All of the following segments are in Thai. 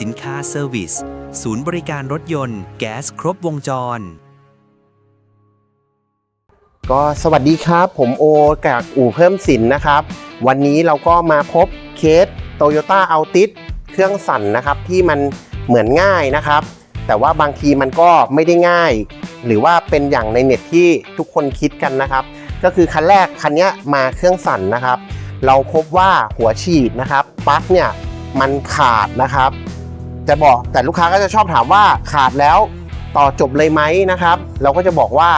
สินค้าเซอร์วิส ศูนย์บริการรถยนต์ แก๊สครบวงจร ก็สวัสดีครับ ผมโอจากอู่เพิ่มสินนะครับ วันนี้เราก็มาพบเคส Toyota Altis เครื่องสั่นนะครับที่มันเหมือนง่ายนะครับ แต่ว่าบางทีมันก็ไม่ได้ง่าย หรือว่าเป็นอย่างในเน็ตที่ทุกคนคิดกันนะครับ ก็คือคันแรกคันนี้มาเครื่องสั่นนะครับ เราพบว่าหัวฉีดนะครับปลั๊กเนี่ยมันขาดนะครับ จะบอกแต่ลูกค้าก็จะชอบถามว่าขาดแล้วต่อจบเลยไหมนะครับ เราก็จะบอกว่า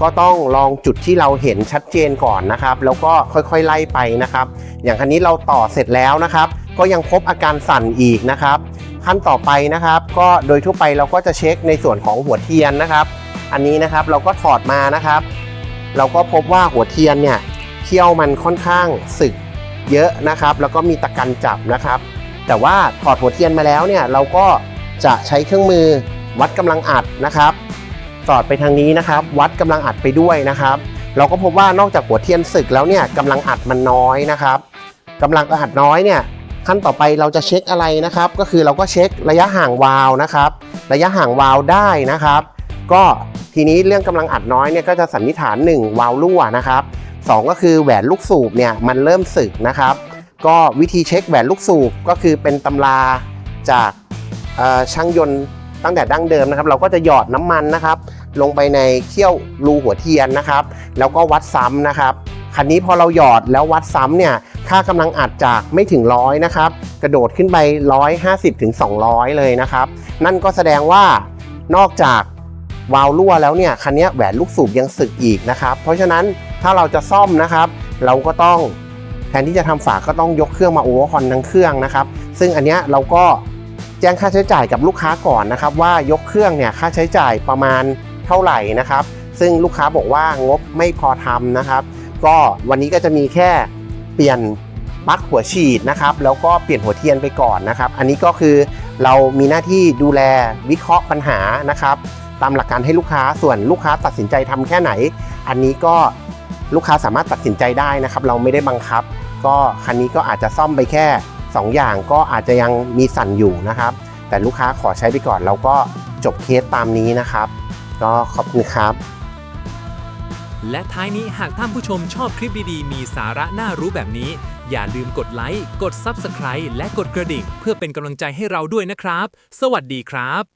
ก็ต้องลองจุดที่เราเห็นชัดเจนก่อนนะครับ แล้วก็ค่อยๆไล่ไปนะครับ อย่างคันนี้เราต่อเสร็จแล้วนะครับ ก็ยังพบอาการสั่นอีกนะครับ ขั้นต่อไปนะครับ ก็โดยทั่วไปเราก็จะเช็คในส่วนของหัวเทียนนะครับ อันนี้นะครับเราก็ถอดมานะครับ เราก็พบว่าหัวเทียนเนี่ยเขี้ยวมันค่อนข้างสึกเยอะนะครับ แล้วก็มีตะกันจับนะครับ แต่ว่าถอดหัวเทียนมาแล้วเนี่ยเราก็จะใช้เครื่องมือวัดกำลังอัดนะครับสอดไปทางนี้นะครับ วัดกำลังอัดไปด้วยนะครับ เราก็พบว่านอกจากหัวเทียนสึกแล้วเนี่ยกำลังอัดมันน้อยนะครับกำลังอัดน้อยเนี่ยขั้นต่อไปเราจะเช็คอะไรนะครับ ก็คือเราก็เช็คระยะห่างวาล์วนะครับ ระยะห่างวาล์วได้นะครับ ก็ทีนี้เรื่องกำลังอัดน้อยเนี่ยก็จะสันนิษฐาน 1 วาล์วรั่วนะครับสองก็คือแหวนลูกสูบเนี่ยมันเริ่มสึกนะครับ ก็วิธีเช็คแหวนลูกสูบก็คือเป็นตำราจากช่างยนต์ตั้งแต่ดั้งเดิมนะครับ เราก็จะหยอดน้ำมันนะครับ ลงไปในเขี้ยวรูหัวเทียนนะครับ แล้วก็วัดซ้ำนะครับคันนี้พอเราหยอดแล้ววัดซ้ำเนี่ยค่ากำลังอัดจากไม่ถึงร้อยนะครับกระโดดขึ้นไป 150ถึง200 เลยนะครับ นั่นก็แสดงว่านอกจากวาล์วรั่วแล้วเนี่ยคันนี้แหวนลูกสูบยังสึกอีกนะครับ เพราะฉะนั้นถ้าเราจะซ่อมนะครับ เราก็ต้อง แทนที่จะทำฝาก็ต้องยกเครื่องมาโอเวอร์ฮอนทั้งเครื่องนะครับ ซึ่งอันเนี้ยเราก็แจ้งค่าใช้จ่ายกับลูกค้าก่อนนะครับ ว่ายกเครื่องเนี่ยค่าใช้จ่ายประมาณเท่าไหร่นะครับ ซึ่งลูกค้าบอกว่างบไม่พอทำนะครับ ก็วันนี้ก็จะมีแค่เปลี่ยนปลั๊กหัวฉีดนะครับ แล้วก็เปลี่ยนหัวเทียนไปก่อนนะครับ อันนี้ก็คือเรามีหน้าที่ดูแลวิเคราะห์ปัญหานะครับ ตามหลักการให้ลูกค้าส่วนลูกค้าตัดสินใจทำแค่ไหน อันนี้ก็ลูกค้าสามารถตัดสินใจได้นะครับ เราไม่ได้บังคับ ก็คันนี้ก็อาจจะซ่อมไปแค่ 2 อย่างก็อาจจะยังมีสั่นอยู่นะครับ แต่ลูกค้าขอใช้ไปก่อนเราก็จบเคสตามนี้นะครับ ก็ขอบคุณครับ และท้ายนี้หากท่านผู้ชมชอบคลิปดีๆ มีสาระน่ารู้แบบนี้ อย่าลืมกดไลค์ กด Subscribe และกดกระดิ่ง เพื่อเป็นกำลังใจให้เราด้วยนะครับ สวัสดีครับ